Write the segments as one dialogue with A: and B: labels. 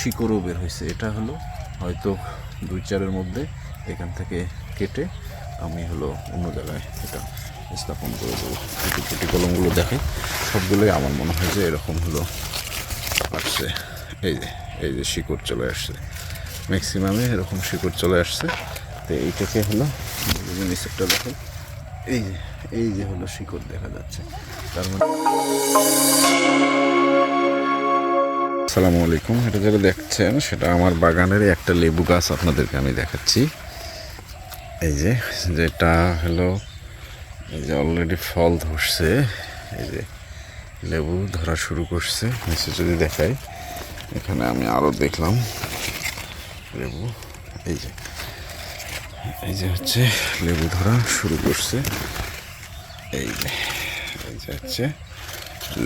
A: শিকড়ও বের হয়েছে। এটা হলো হয়তো দুই চারের মধ্যে এখান থেকে কেটে আমি হলো অন্য জায়গায় এটা স্থাপন করে দেবো। কুটি কুটি কলমগুলো দেখে সবগুলোই আমার মনে হয় যে এরকম হলো আসছে। এই যে এই যে শিকড় চলে আসছে। ম্যাক্সিমামে এরকম শিকড় চলে আসছে। তো এইটাকে হলো নিচেরটা দেখেন এই যে এই যে হলো শিকড় দেখা যাচ্ছে। তার মানে আসসালামু আলাইকুম। এটা যেটা দেখছেন, সেটা আমার বাগানেরই একটা লেবু গাছ আপনাদেরকে আমি দেখাচ্ছি। এই যে, যেটা হলো, এই যে অলরেডি ফল ধরছে, এই যে লেবু ধরা শুরু করছে। নিচে যদি দেখাই, এখানে আমি আরও দেখলাম লেবু। এই যে এই যে হচ্ছে লেবু ধরা শুরু করছে। এই যে এই যে হচ্ছে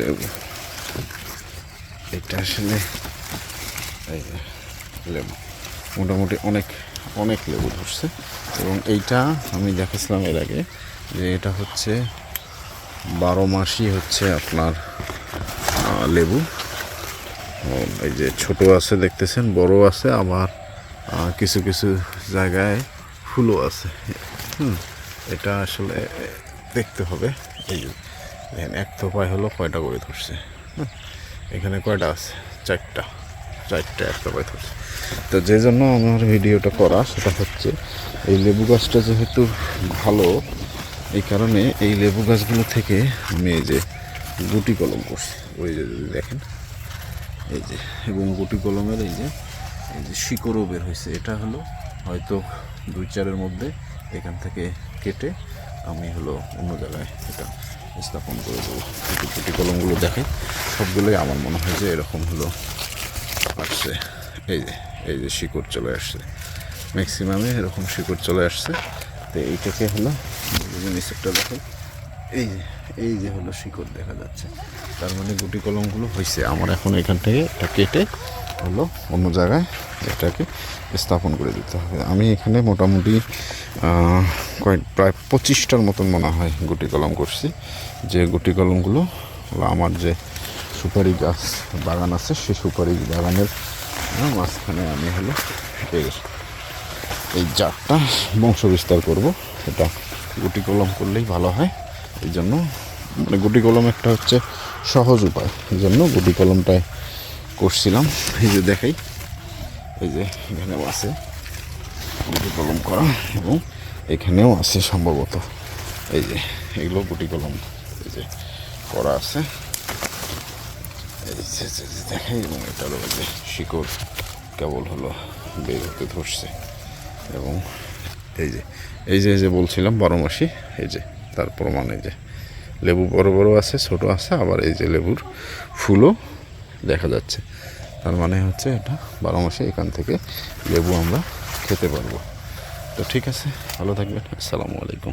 A: লেবু। এটা আসলে লেবু। মোটামুটি অনেক অনেক লেবু ধরছে। এবং এইটা আমি দেখেছিলাম এর আগে যে এটা হচ্ছে বারো মাসই হচ্ছে আপনার লেবু। এই যে ছোট আছে দেখতেছেন বড় আছে আবার কিছু কিছু জায়গায় ফুলও আছে। হুম এটা আসলে দেখতে হবে। এই দেখেন এক থোপায় হলো কয়টা করে ধরছে। হুম, এখানে কয়টা আছে? চারটা। চারটা একটা ধরছে তো যে জন্য আমার ভিডিওটা করা সেটা হচ্ছে, এই লেবু গাছটা যেহেতু ভালো, এই কারণে এই লেবু গাছগুলো থেকে আমি এই যে গুটি কলম করছি। ওই যে যদি দেখেন, এই যে, এবং গুটি কলমের এই যে এই যে শিকড়ও বের হয়েছে। এটা হলো হয়তো দুই চারের মধ্যে এখান থেকে কেটে আমি হলো অন্য জায়গায় এটা স্থাপন করে দেবো গুটি গুটি কলমগুলো দেখে সবগুলোই আমার মনে হয় যে এরকম হলো। আসছে। এই যে এই যে শিকড় চলে আসছে। ম্যাক্সিমামে এরকম শিকড় চলে আসছে। তো এইটাকে হলো নিচেরটা দেখেন। এই যে এই যে হলো শিকড় দেখা যাচ্ছে। তার মানে গুটি কলমগুলো হয়েছে আমার এখন এখান থেকে কেটে হলো, অন্য জায়গায় এটাকে স্থাপন করে দিতে হবে। আমি এখানে মোটামুটি কয়েক, প্রায় পঁচিশটার মতন মনে হয় গুটি কলম করছি। যে গুটি কলমগুলো আমার যে সুপারি গাছ বাগান আছে, সেই সুপারি বাগানের মাঝখানে আমি হলো এই এই জাতটা বংশ বিস্তার করব। এটা গুটি কলম করলেই ভালো হয়। এই জন্য মানে গুটি কলম একটা হচ্ছে সহজ উপায়। এই জন্য গুটি কলমটায় করছিলাম এই যে দেখাই। এই যে এখানেও আছে। গুটি কলম করা এবং এখানেও আছে সম্ভবত। এই যে এগুলো গুটি কলম এই যে করা আছে। এই যে দেখাই এবং এটারও এই যে শিকড় কেবল হলো বের হতে ধরছে এবং এই যে এই যে এই যে বলছিলাম বারো মাসি, এই যে তার প্রমাণ এই যে। লেবু বড় বড় আছে, ছোট আছে, আবার এই যে লেবুর ফুলও দেখা যাচ্ছে। তার মানে হচ্ছে এটা বারো মাসে এখান থেকে লেবু আমরা খেতে পারব। তো ঠিক আছে, ভালো থাকবেন। আসসালামু আলাইকুম।